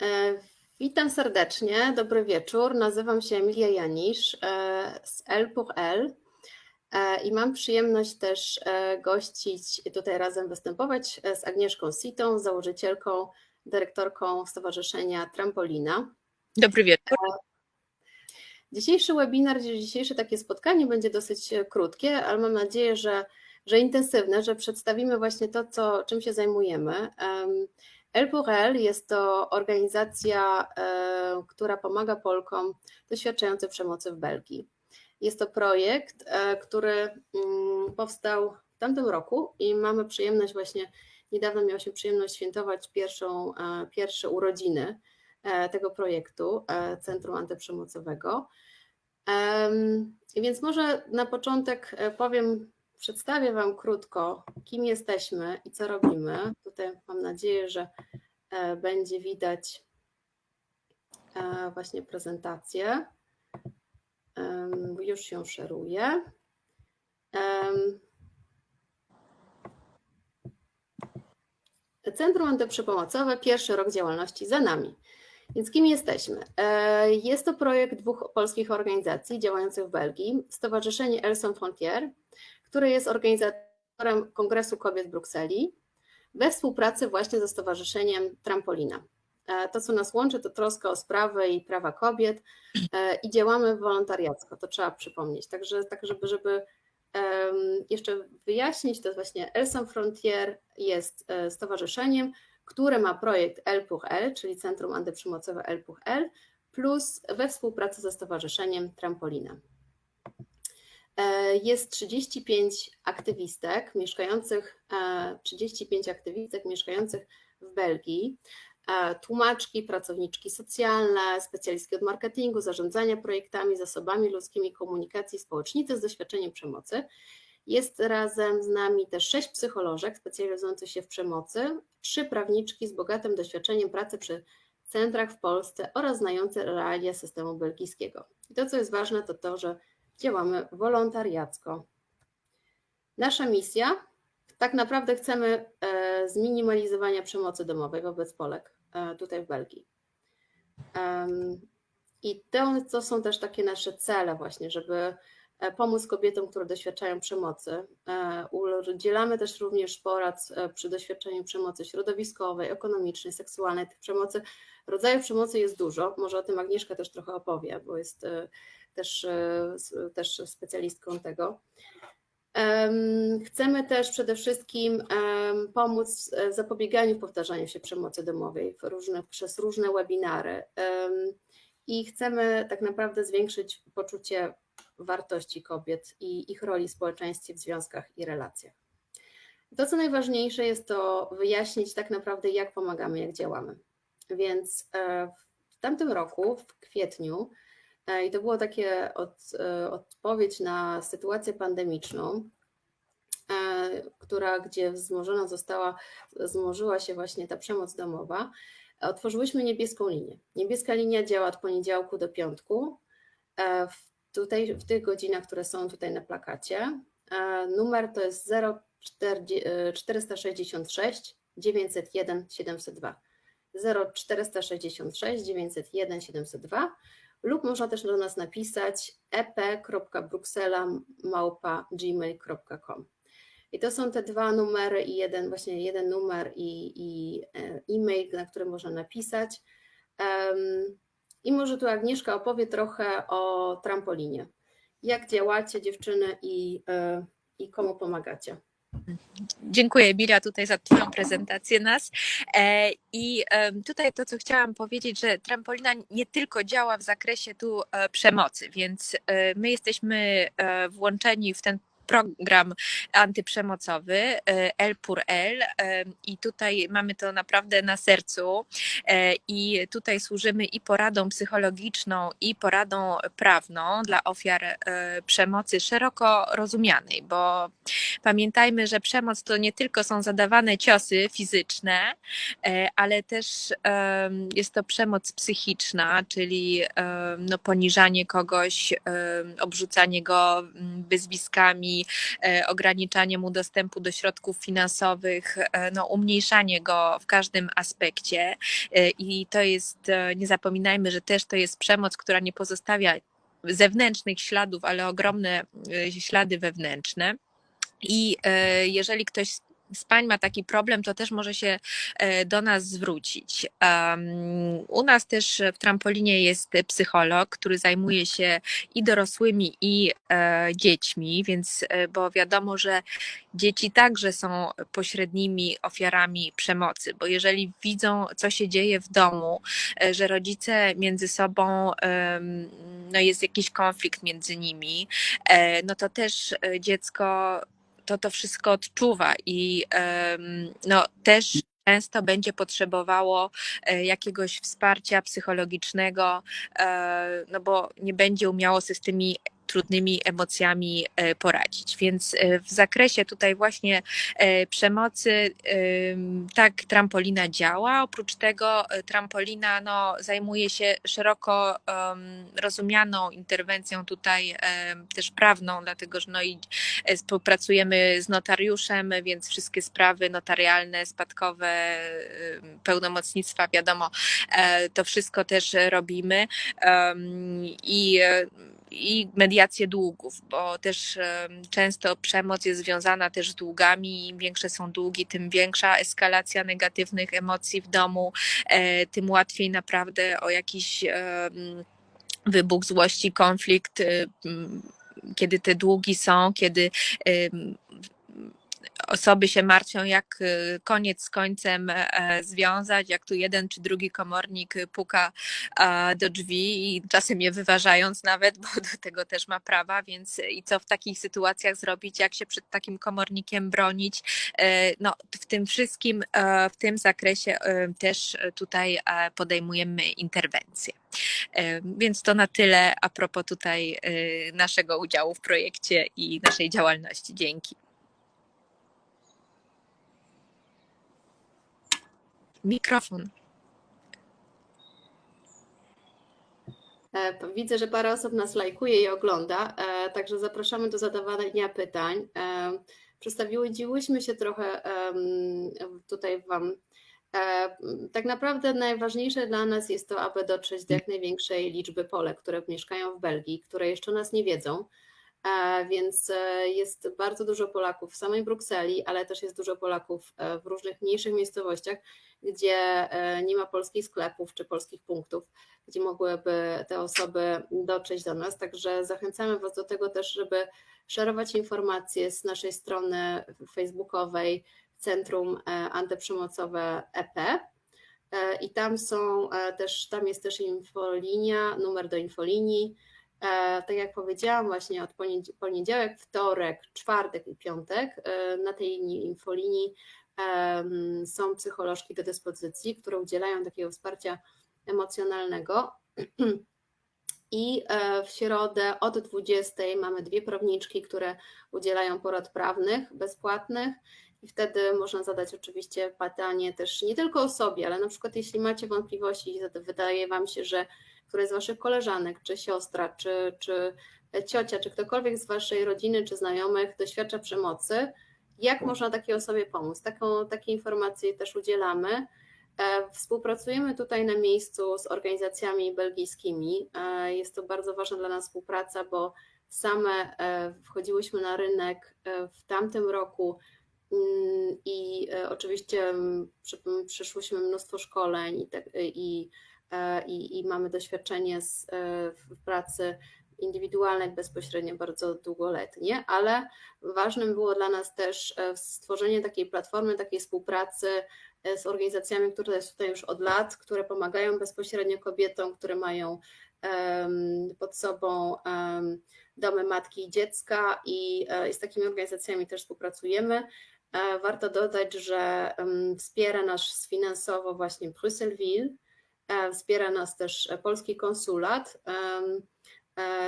E, Witam serdecznie, dobry wieczór. Nazywam się Emilia Janisz e, z L pour L e, i mam przyjemność też gościć, tutaj razem występować z Agnieszką Sitą, założycielką, dyrektorką Stowarzyszenia Trampolina. Dobry wieczór. Dzisiejszy webinar, dzisiejsze takie spotkanie będzie dosyć krótkie, ale mam nadzieję, że, że intensywne, że przedstawimy właśnie to, co, czym się zajmujemy. El jest to organizacja, e, która pomaga Polkom doświadczającym przemocy w Belgii. Jest to projekt, e, który mm, powstał w tamtym roku i mamy przyjemność właśnie, niedawno miałyśmy przyjemność świętować pierwszą, e, pierwsze urodziny tego projektu Centrum Antyprzemocowego. Em, Więc może na początek powiem, przedstawię Wam krótko, kim jesteśmy i co robimy. Tutaj mam nadzieję, że e, będzie widać e, właśnie prezentację. Już ją szeruję. Centrum Antyprzemocowe, pierwszy rok działalności za nami. Więc kim jesteśmy? E, Jest to projekt dwóch polskich organizacji działających w Belgii. Stowarzyszenie Els Sans Które jest organizatorem Kongresu Kobiet w Brukseli, we współpracy właśnie ze Stowarzyszeniem Trampolina. E, To, co nas łączy, to troska o sprawy i prawa kobiet e, i działamy wolontariacko, to trzeba przypomnieć. Także, tak żeby, żeby jeszcze wyjaśnić, to właśnie Els Sans Frontières jest e, stowarzyszeniem, które ma projekt L pour L, czyli Centrum Antyprzemocowe L pour L, plus we współpracy ze Stowarzyszeniem Trampolina. E, Jest 35 aktywistek mieszkających, e, 35 aktywistek mieszkających w Belgii, e, tłumaczki, pracowniczki socjalne, specjalistki od marketingu, zarządzania projektami, zasobami ludzkimi, komunikacji, społecznicy z doświadczeniem przemocy. Jest razem z nami też sześć psycholożek specjalizujących się w przemocy, trzy prawniczki z bogatym doświadczeniem pracy przy centrach w Polsce oraz znające realia systemu belgijskiego. I to, co jest ważne, to to, że działamy wolontariacko. Nasza misja, tak naprawdę chcemy e, zminimalizowania przemocy domowej wobec Polek e, tutaj w Belgii. I to, są też takie nasze cele właśnie, żeby e, pomóc kobietom, które doświadczają przemocy. Udzielamy też również porad przy doświadczeniu przemocy środowiskowej, ekonomicznej, seksualnej. Tych przemocy, rodzajów przemocy jest dużo. Może o tym Agnieszka też trochę opowie, bo jest też, e, też specjalistką tego. Em, Chcemy też przede wszystkim pomóc w zapobieganiu powtarzaniu się przemocy domowej różne, przez różne webinary i chcemy tak naprawdę zwiększyć poczucie wartości kobiet i ich roli w społeczeństwie, w związkach i relacjach. To, co najważniejsze, jest to wyjaśnić tak naprawdę, jak pomagamy, jak działamy. Więc e, w tamtym roku, w kwietniu, i to było takie od, e, odpowiedź na sytuację pandemiczną, e, która, gdzie wzmożona została, wzmożyła się właśnie ta przemoc domowa, otworzyłyśmy niebieską linię. Niebieska linia działa od poniedziałku do piątku. e, W, tutaj, w tych godzinach, które są tutaj na plakacie. E, Numer to jest 0466 901 702. 0466 901 702 lub można też do nas napisać ep.bruxela.gmail.com. I to są te dwa numery i jeden, właśnie jeden numer i, i e, e-mail, na który można napisać. Em, I może tu Agnieszka opowie trochę o trampolinie. Jak działacie dziewczyny i, e, i komu pomagacie? Dziękuję Emilia tutaj za Twoją prezentację nas. E, I tutaj to, co chciałam powiedzieć, że trampolina nie tylko działa w zakresie tu e, przemocy, więc e, my jesteśmy włączeni w ten program antyprzemocowy e, L pour L e, i tutaj mamy to naprawdę na sercu e, i tutaj służymy i poradą psychologiczną i poradą prawną dla ofiar e, przemocy szeroko rozumianej, bo Pamiętajmy, że przemoc to nie tylko są zadawane ciosy fizyczne, e, ale też jest to przemoc psychiczna, czyli no, poniżanie kogoś, obrzucanie go mm, wyzwiskami, e, ograniczanie mu dostępu do środków finansowych, e, no, umniejszanie go w każdym aspekcie. E, I to jest, nie zapominajmy, że też to jest przemoc, która nie pozostawia zewnętrznych śladów, ale ogromne ślady wewnętrzne. I jeżeli ktoś z pań ma taki problem, to też może się e, do nas zwrócić. U nas też w trampolinie jest psycholog, który zajmuje się i dorosłymi, i e, dziećmi, więc e, bo wiadomo, że dzieci także są pośrednimi ofiarami przemocy, bo jeżeli widzą, co się dzieje w domu, że rodzice między sobą, no jest jakiś konflikt między nimi, no to też dziecko to to wszystko odczuwa i no, też często będzie potrzebowało e, jakiegoś wsparcia psychologicznego, e, no bo nie będzie umiało sobie z tymi trudnymi emocjami e, poradzić. Więc e, w zakresie tutaj właśnie e, przemocy em, tak trampolina działa. Oprócz tego trampolina no, zajmuje się szeroko rozumianą interwencją tutaj też prawną, dlatego że no i współpracujemy z notariuszem, więc wszystkie sprawy notarialne, spadkowe, pełnomocnictwa, wiadomo, to wszystko też robimy. I i mediację długów, bo też często przemoc jest związana też z długami. Im większe są długi, tym większa eskalacja negatywnych emocji w domu, e, tym łatwiej naprawdę o jakiś wybuch złości, konflikt, y, kiedy te długi są, kiedy osoby się martwią, jak y, koniec z końcem e, związać, jak tu jeden czy drugi komornik puka do drzwi i czasem je wyważając nawet, bo do tego też ma prawa, więc i co w takich sytuacjach zrobić, jak się przed takim komornikiem bronić. E, No, w tym wszystkim, e, w tym zakresie e, też tutaj e, podejmujemy interwencje. E, Więc to na tyle a propos tutaj e, naszego udziału w projekcie i naszej działalności. Dzięki. Mikrofon. E, Widzę, że parę osób nas lajkuje i ogląda, e, także zapraszamy do zadawania pytań. E, Przedstawiłyśmy się trochę tutaj Wam. Tak naprawdę najważniejsze dla nas jest to, aby dotrzeć do jak największej liczby Polek, które mieszkają w Belgii, które jeszcze nas nie wiedzą. E, Więc e, jest bardzo dużo Polaków w samej Brukseli, ale też jest dużo Polaków e, w różnych mniejszych miejscowościach, gdzie nie ma polskich sklepów czy polskich punktów gdzie mogłyby te osoby dotrzeć do nas. Także zachęcamy Was do tego też, żeby szerować informacje z naszej strony facebookowej Centrum Antyprzemocowe EP. I tam są też, tam jest też infolinia, numer do infolinii. Tak jak powiedziałam, właśnie od poniedziałek, wtorek, czwartek i piątek na tej infolinii są psycholożki do dyspozycji, które udzielają takiego wsparcia emocjonalnego. I w środę od 20 mamy dwie prawniczki, które udzielają porad prawnych bezpłatnych. I wtedy można zadać oczywiście pytanie też nie tylko o sobie, ale na przykład jeśli macie wątpliwości, wydaje Wam się, że któraś z Waszych koleżanek, czy siostra, czy, czy ciocia, czy ktokolwiek z Waszej rodziny, czy znajomych doświadcza przemocy, jak można takiej osobie pomóc? Taką, takie informacje też udzielamy. Współpracujemy tutaj na miejscu z organizacjami belgijskimi. Jest to bardzo ważna dla nas współpraca, bo same wchodziłyśmy na rynek w tamtym roku i oczywiście przeszłyśmy mnóstwo szkoleń i, tak, i, i, i mamy doświadczenie z, w pracy indywidualnej, bezpośrednio bardzo długoletnie, ale ważnym było dla nas też stworzenie takiej platformy, takiej współpracy z organizacjami, które jest tutaj już od lat, które pomagają bezpośrednio kobietom, które mają pod sobą domy matki i dziecka i z takimi organizacjami też współpracujemy. Warto dodać, że wspiera nas finansowo właśnie Brusselville, wspiera nas też polski konsulat,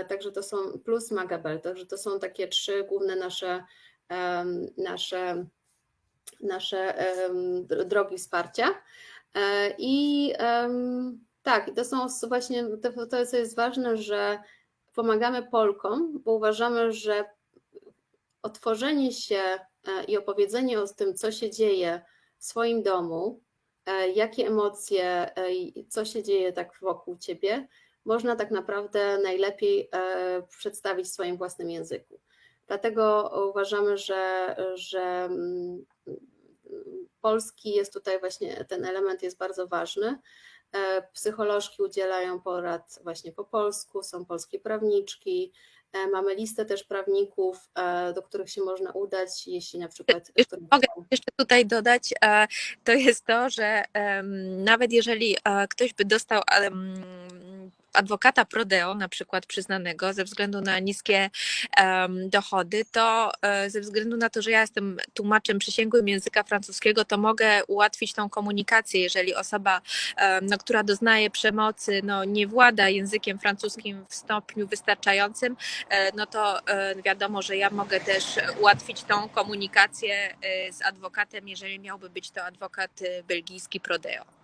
także to są plus Magabel, także to są takie trzy główne nasze, nasze nasze drogi wsparcia. I tak, to są właśnie, to, to jest ważne, że pomagamy Polkom, bo uważamy, że otworzenie się e, i opowiedzenie o tym, co się dzieje w swoim domu, e, jakie emocje, e, co się dzieje tak wokół ciebie, można tak naprawdę najlepiej e, przedstawić w swoim własnym języku. Dlatego uważamy, że, że mm, polski jest tutaj właśnie, ten element jest bardzo ważny. E, Psycholożki udzielają porad właśnie po polsku, są polskie prawniczki. E, Mamy listę też prawników, e, do których się można udać, jeśli na przykład. Mogę jeszcze tutaj dodać, e, to jest to, że nawet jeżeli ktoś by dostał em, adwokata prodeo, na przykład przyznanego, ze względu na niskie em, dochody, to e, ze względu na to, że ja jestem tłumaczem przysięgłym języka francuskiego, to mogę ułatwić tą komunikację, jeżeli osoba, em, no, która doznaje przemocy, no, nie włada językiem francuskim w stopniu wystarczającym, e, no to e, wiadomo, że ja mogę też ułatwić tą komunikację z adwokatem, jeżeli miałby być to adwokat belgijski Prodeo.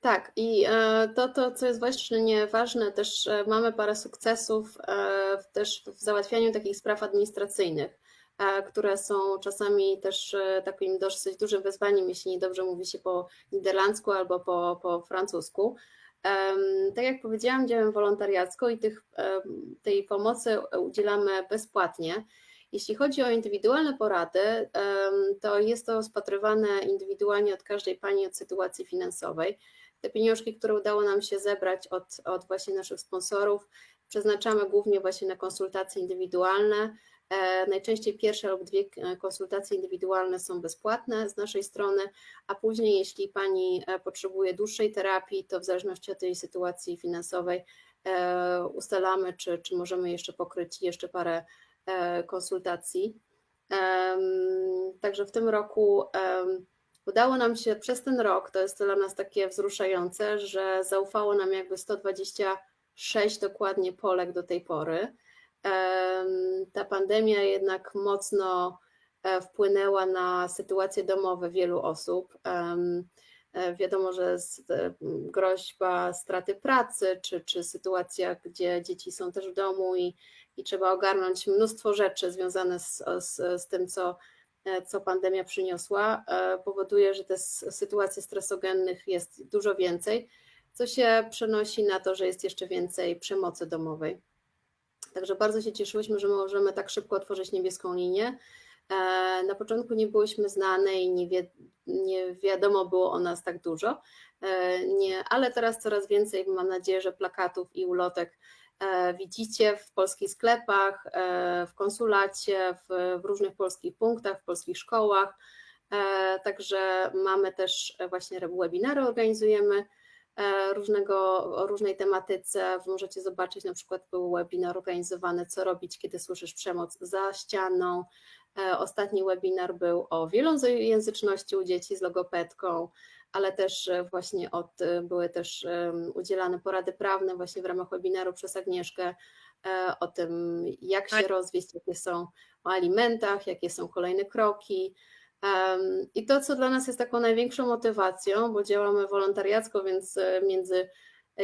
Tak, i e, to, to, co jest właśnie ważne, też e, mamy parę sukcesów e, też w załatwianiu takich spraw administracyjnych, które są czasami też takim dosyć dużym wyzwaniem, jeśli niedobrze mówi się po niderlandzku albo po, po francusku. Tak jak powiedziałam, działam wolontariacko i tych, tej pomocy udzielamy bezpłatnie. Jeśli chodzi o indywidualne porady, to jest to rozpatrywane indywidualnie od każdej pani od sytuacji finansowej. Te pieniążki, które udało nam się zebrać od, od właśnie naszych sponsorów, przeznaczamy głównie właśnie na konsultacje indywidualne. E, Najczęściej pierwsze lub dwie e, konsultacje indywidualne są bezpłatne z naszej strony, a później, jeśli pani e, potrzebuje dłuższej terapii, to w zależności od tej sytuacji finansowej ustalamy, czy, czy możemy jeszcze pokryć jeszcze parę konsultacji. Także w tym roku Udało nam się przez ten rok, to jest dla nas takie wzruszające, że zaufało nam jakby 126 dokładnie Polek do tej pory. Ta pandemia jednak mocno e, wpłynęła na sytuacje domowe wielu osób. E, Wiadomo, że e, groźba straty pracy, czy, czy sytuacja, gdzie dzieci są też w domu i, i trzeba ogarnąć mnóstwo rzeczy związane z, z, z tym, co co pandemia przyniosła, e, powoduje, że te s- sytuacji stresogennych jest dużo więcej, co się przenosi na to, że jest jeszcze więcej przemocy domowej. Także bardzo się cieszyłyśmy, że możemy tak szybko otworzyć niebieską linię. E, Na początku nie byłyśmy znane i nie, nie wiadomo było o nas tak dużo, E, nie, ale teraz coraz więcej, mam nadzieję, że plakatów i ulotek e, widzicie w polskich sklepach, e, w konsulacie, w, w różnych polskich punktach, w polskich szkołach. E, Także mamy też e, właśnie webinary organizujemy e, różnego, o różnej tematyce. Możecie zobaczyć, na przykład był webinar organizowany, co robić, kiedy słyszysz przemoc za ścianą. E, Ostatni webinar był o wielojęzyczności u dzieci z logopedką, ale też e, właśnie od, e, były też em, udzielane porady prawne właśnie w ramach webinaru przez Agnieszkę e, o tym, jak się Tak. rozwieść, jakie są o alimentach, jakie są kolejne kroki. I to, co dla nas jest taką największą motywacją, bo działamy wolontariacko, więc e, między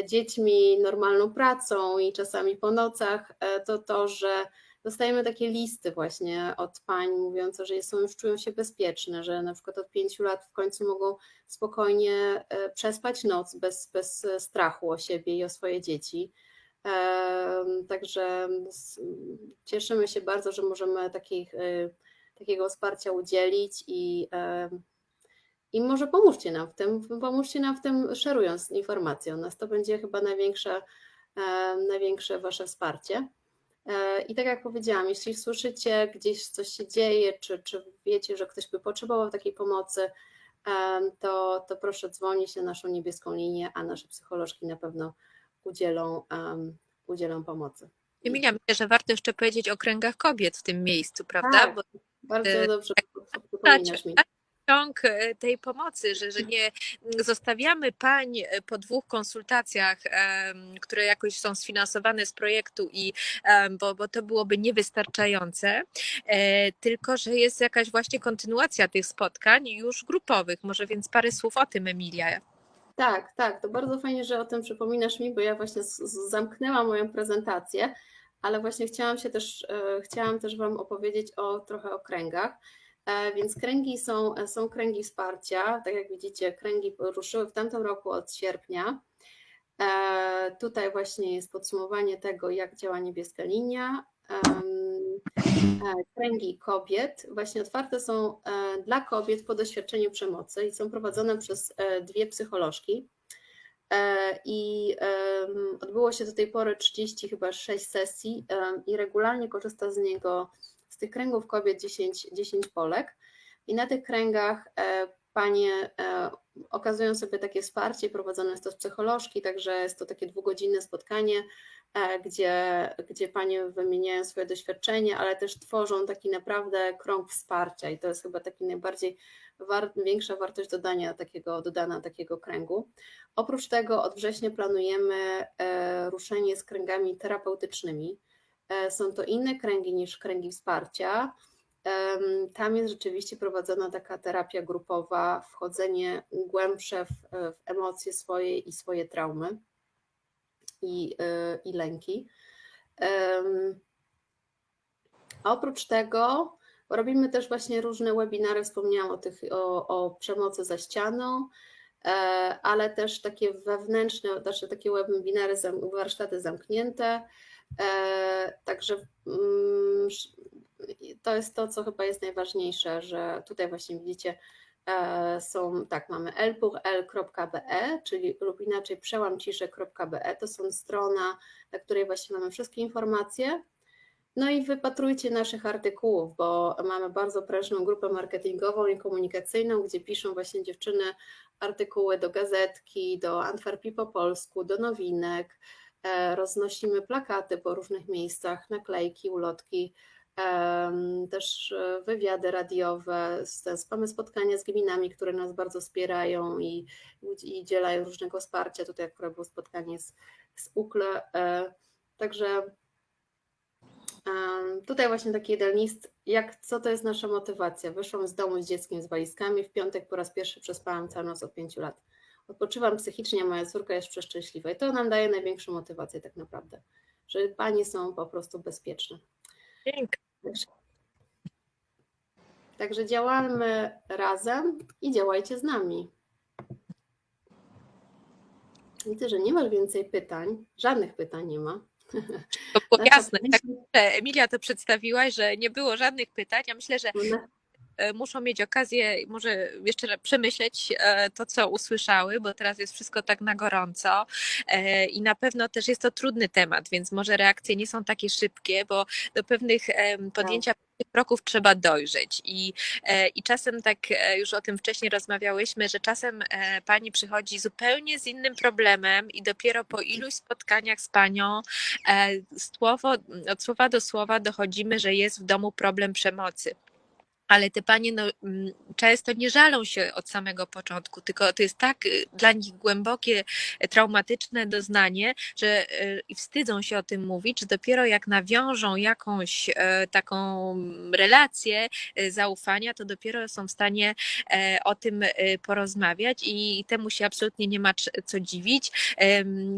dziećmi, normalną pracą i czasami po nocach, e, to to, że dostajemy takie listy właśnie od pań mówiące, że są już czują się bezpieczne, że na przykład od pięciu lat w końcu mogą spokojnie e, przespać noc bez, bez strachu o siebie i o swoje dzieci. Także cieszymy się bardzo, że możemy takich, e, takiego wsparcia udzielić i, i może pomóżcie nam w tym, pomóżcie nam w tym szerując informacje o nas. To będzie chyba największe, największe Wasze wsparcie. E, I tak jak powiedziałam, jeśli słyszycie gdzieś coś się dzieje, czy, czy wiecie, że ktoś by potrzebował takiej pomocy, to, to proszę dzwonić na naszą niebieską linię, a nasze psycholożki na pewno udzielą, em, udzielą pomocy. Emilia, myślę, że warto jeszcze powiedzieć o kręgach kobiet w tym miejscu, prawda? Tak, Bo Bardzo e, dobrze przypominasz mi. Ciąg e, tej pomocy, że, że nie zostawiamy pań e, po dwóch konsultacjach, które jakoś są sfinansowane z projektu i bo, bo to byłoby niewystarczające, e, tylko że jest jakaś właśnie kontynuacja tych spotkań już grupowych. Może więc parę słów o tym, Emilia. Tak, tak, to bardzo fajnie, że o tym przypominasz mi, bo ja właśnie zamknęłam moją prezentację, ale właśnie chciałam się też, chciałam też Wam opowiedzieć o trochę o kręgach. E, Więc kręgi są, są kręgi wsparcia. Tak jak widzicie, kręgi ruszyły w tamtym roku od sierpnia. E, Tutaj właśnie jest podsumowanie tego, jak działa niebieska linia. E, Kręgi kobiet właśnie otwarte są dla kobiet po doświadczeniu przemocy i są prowadzone przez dwie psycholożki. I odbyło się do tej pory 30 chyba 6 sesji i regularnie korzysta z niego, tych kręgów kobiet 10, 10 Polek. I na tych kręgach e, panie e, okazują sobie takie wsparcie, prowadzone jest to z psycholożki, także jest to takie dwugodzinne spotkanie, e, gdzie, gdzie panie wymieniają swoje doświadczenie, ale też tworzą taki naprawdę krąg wsparcia i to jest chyba taki najbardziej war, większa wartość dodania takiego, dodana takiego kręgu. Oprócz tego od września planujemy ruszenie z kręgami terapeutycznymi. E, Są to inne kręgi niż kręgi wsparcia. Tam jest rzeczywiście prowadzona taka terapia grupowa, wchodzenie głębsze w, w emocje swoje i swoje traumy i, y, i lęki. A oprócz tego robimy też właśnie różne webinary, wspomniałam o, tych, o, o przemocy za ścianą, e, ale też takie wewnętrzne, znaczy takie webinary, warsztaty zamknięte. E, Także mm, to jest to, co chyba jest najważniejsze, że tutaj właśnie widzicie, e, są, tak, mamy elpuchel.be, czyli lub inaczej przełamcisze.be, to są strona, na której właśnie mamy wszystkie informacje. No i wypatrujcie naszych artykułów, bo mamy bardzo prężną grupę marketingową i komunikacyjną, gdzie piszą właśnie dziewczyny artykuły do gazetki, do Antwerpii po polsku, do nowinek, roznosimy plakaty po różnych miejscach, naklejki, ulotki, też e, wywiady radiowe, mamy spotkania z gminami, które nas bardzo wspierają i, i dzielają różnego wsparcia. Tutaj akurat było spotkanie z, z UKLE, e, także tutaj właśnie taki jeden jak, co to jest nasza motywacja. Wyszłam z domu z dzieckiem z walizkami, w piątek po raz pierwszy przespałam całą noc od pięciu lat. Odpoczywam psychicznie, a moja córka jest przeszczęśliwa i to nam daje największą motywację tak naprawdę, że panie są po prostu bezpieczne. Pięknie. Także, także działamy razem i działajcie z nami. Widzę, że nie masz więcej pytań. Żadnych pytań nie ma. To było jasne. Tak, Emilia to przedstawiłaś, że nie było żadnych pytań. Ja myślę, że e, muszą mieć okazję może jeszcze przemyśleć e, to, co usłyszały, bo teraz jest wszystko tak na gorąco e, i na pewno też jest to trudny temat, więc może reakcje nie są takie szybkie, bo do pewnych em, podjęcia kroków trzeba dojrzeć i, e, i czasem tak e, już o tym wcześniej rozmawiałyśmy, że czasem e, pani przychodzi zupełnie z innym problemem i dopiero po iluś spotkaniach z panią e, słowo, od słowa do słowa dochodzimy, że jest w domu problem przemocy. Ale te panie no, mm, często nie żalą się od samego początku, tylko to jest tak y, dla nich głębokie, e, traumatyczne doznanie, że y, wstydzą się o tym mówić, że dopiero jak nawiążą jakąś e, taką relację e, zaufania, to dopiero są w stanie o tym porozmawiać i temu się absolutnie nie ma co dziwić.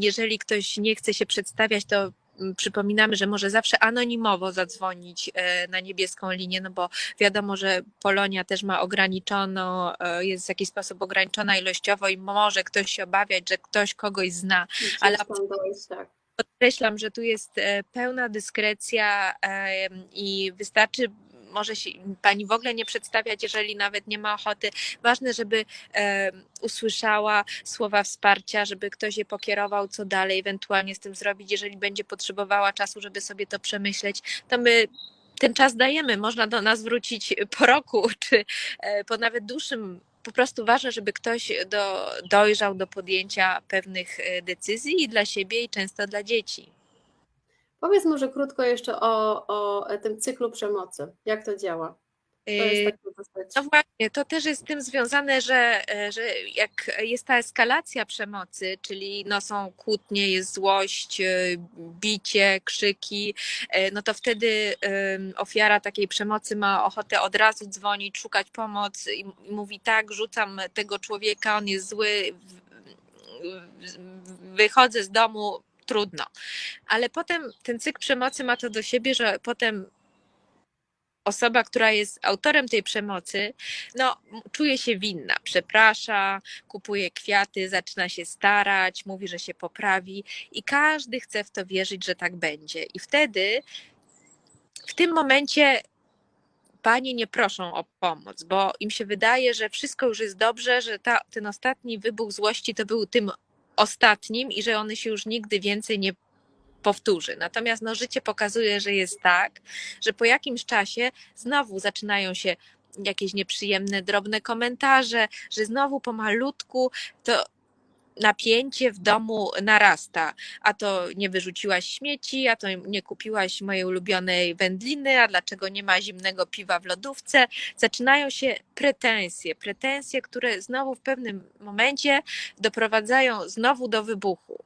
Jeżeli ktoś nie chce się przedstawiać, to przypominamy, że może zawsze anonimowo zadzwonić e, na niebieską linię, no bo wiadomo, że Polonia też ma ograniczoną, e, jest w jakiś sposób ograniczona ilościowo i może ktoś się obawiać, że ktoś kogoś zna. ale- tak. Podkreślam, że tu jest e, pełna dyskrecja i wystarczy może się pani w ogóle nie przedstawiać, jeżeli nawet nie ma ochoty. Ważne, żeby e, usłyszała słowa wsparcia, żeby ktoś je pokierował, co dalej ewentualnie z tym zrobić. Jeżeli będzie potrzebowała czasu, żeby sobie to przemyśleć, to my ten czas dajemy. Można do nas wrócić po roku, czy e, po nawet dłuższym. Po prostu ważne, żeby ktoś do, dojrzał do podjęcia pewnych e, decyzji i dla siebie, i często dla dzieci. Powiedz może krótko jeszcze o, o tym cyklu przemocy. Jak to działa? E, dosyć... No właśnie, to też jest z tym związane, że, e, że jak jest ta eskalacja przemocy, czyli no są kłótnie, jest złość, e, bicie, krzyki, e, no to wtedy ofiara takiej przemocy ma ochotę od razu dzwonić, szukać pomocy i mówi tak, rzucam tego człowieka, on jest zły, wychodzę z domu, trudno. Ale potem ten cykl przemocy ma to do siebie, że potem osoba, która jest autorem tej przemocy, no, czuje się winna, przeprasza, kupuje kwiaty, zaczyna się starać, mówi, że się poprawi i każdy chce w to wierzyć, że tak będzie. I wtedy w tym momencie panie nie proszą o pomoc, bo im się wydaje, że wszystko już jest dobrze, że ta, ten ostatni wybuch złości to był tym ostatnim i że on się już nigdy więcej nie powtórzy. Natomiast no, życie pokazuje, że jest tak, że po jakimś czasie znowu zaczynają się jakieś nieprzyjemne, drobne komentarze, że znowu pomalutku to napięcie w domu narasta. A to nie wyrzuciłaś śmieci, a to nie kupiłaś mojej ulubionej wędliny, a dlaczego nie ma zimnego piwa w lodówce. Zaczynają się pretensje, pretensje, które znowu w pewnym momencie doprowadzają znowu do wybuchu.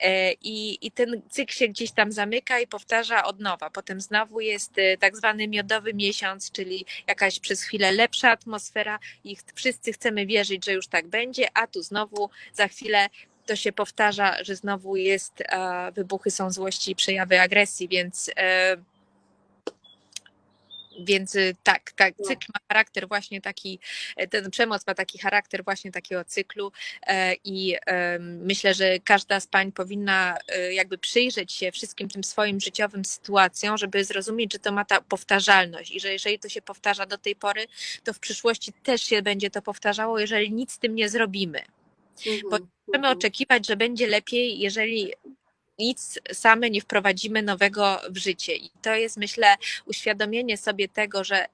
E, I, I ten cykl się gdzieś tam zamyka i powtarza od nowa. Potem znowu jest e, tak zwany miodowy miesiąc, czyli jakaś przez chwilę lepsza atmosfera i wszyscy chcemy wierzyć, że już tak będzie, a tu znowu za chwilę to się powtarza, że znowu jest, e, wybuchy są złości i przejawy agresji, więc e, więc y, tak, tak, No. cykl ma charakter właśnie taki, e, ten przemoc ma taki charakter właśnie takiego cyklu e, i myślę, że każda z pań powinna e, jakby przyjrzeć się wszystkim tym swoim życiowym sytuacjom, żeby zrozumieć, że to ma ta powtarzalność i że jeżeli to się powtarza do tej pory, to w przyszłości też się będzie to powtarzało, jeżeli nic z tym nie zrobimy. Mhm, Możemy mhm. oczekiwać, że będzie lepiej, jeżeli nic same nie wprowadzimy nowego w życie. I to jest, myślę, uświadomienie sobie tego, że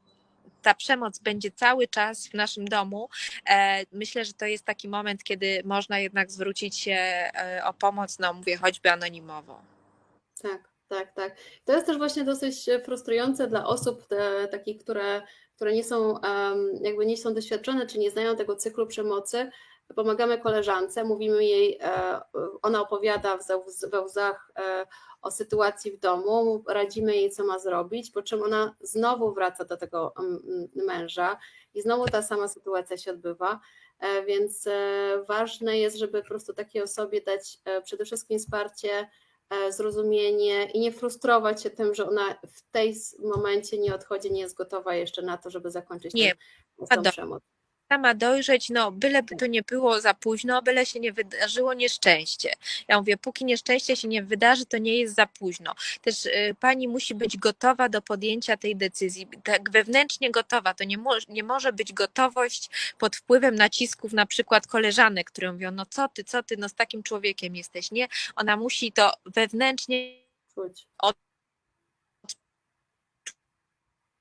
ta przemoc będzie cały czas w naszym domu. E, Myślę, że to jest taki moment, kiedy można jednak zwrócić się e, o pomoc, no mówię, choćby anonimowo. Tak, tak, tak. To jest też właśnie dosyć frustrujące dla osób te, takich, które, które nie są, jakby nie są doświadczone, czy nie znają tego cyklu przemocy. Pomagamy koleżance, mówimy jej, e, ona opowiada we łzach e, o sytuacji w domu, radzimy jej, co ma zrobić, po czym ona znowu wraca do tego męża i znowu ta sama sytuacja się odbywa. E, Więc ważne jest, żeby po prostu takiej osobie dać przede wszystkim wsparcie, zrozumienie i nie frustrować się tym, że ona w tej momencie nie odchodzi, nie jest gotowa jeszcze na to, żeby zakończyć Nie, tę, do- przemoc. Sama dojrzeć, no byle by to nie było za późno, byle się nie wydarzyło nieszczęście. Ja mówię, póki nieszczęście się nie wydarzy, to nie jest za późno. Też y, pani musi być gotowa do podjęcia tej decyzji, tak wewnętrznie gotowa. To nie, mo- nie może być gotowość pod wpływem nacisków na przykład koleżanek, które mówią, no co ty, co ty, no z takim człowiekiem jesteś. Nie, ona musi to wewnętrznie Czuć.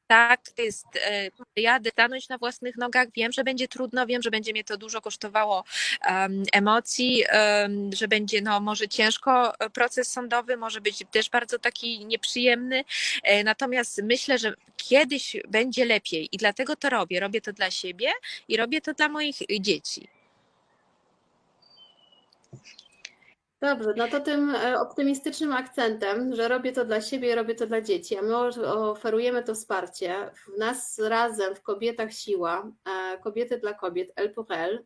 Tak, to jest, e, jadę stanąć na własnych nogach, wiem, że będzie trudno, wiem, że będzie mnie to dużo kosztowało em, emocji, em, że będzie no, może ciężko e, proces sądowy, może być też bardzo taki nieprzyjemny, e, natomiast myślę, że kiedyś będzie lepiej i dlatego to robię, robię to dla siebie i robię to dla moich dzieci. Dobrze, no to tym e, optymistycznym akcentem, że robię to dla siebie i robię to dla dzieci, a my oferujemy to wsparcie. W nas razem, w Kobietach Siła, e, Kobiety dla Kobiet, L pour e,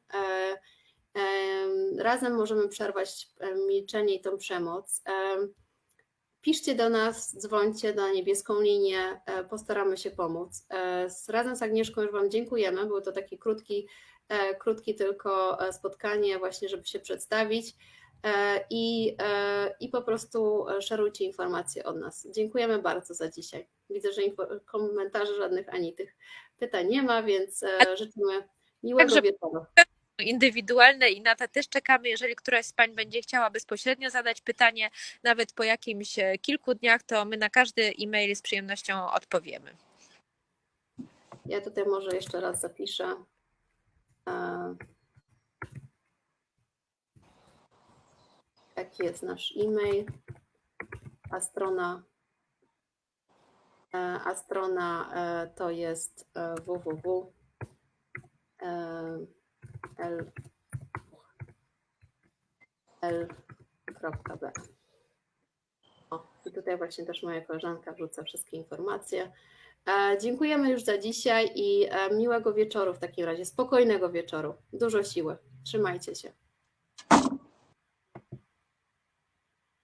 em, razem możemy przerwać milczenie i tą przemoc. Em, Piszcie do nas, dzwońcie na niebieską linię, postaramy się pomóc. Razem z Agnieszką już Wam dziękujemy. Był to taki krótki, krótki tylko spotkanie, właśnie, żeby się przedstawić i, e, i po prostu e, szerujcie informacje od nas. Dziękujemy bardzo za dzisiaj. Widzę, że komentarzy żadnych ani tych pytań nie ma, więc e, życzymy miłego Także- wieczoru. indywidualne i na to też czekamy. Jeżeli któraś z pań będzie chciała bezpośrednio zadać pytanie, nawet po jakimś e, kilku dniach, to my na każdy e-mail z przyjemnością odpowiemy. Ja tutaj może jeszcze raz zapiszę. Jaki jest nasz e-mail? A strona, e, a strona e, to jest e, www. L. O, i tutaj właśnie też moja koleżanka wrzuca wszystkie informacje. E, Dziękujemy już za dzisiaj i e, miłego wieczoru w takim razie, spokojnego wieczoru. Dużo siły. Trzymajcie się.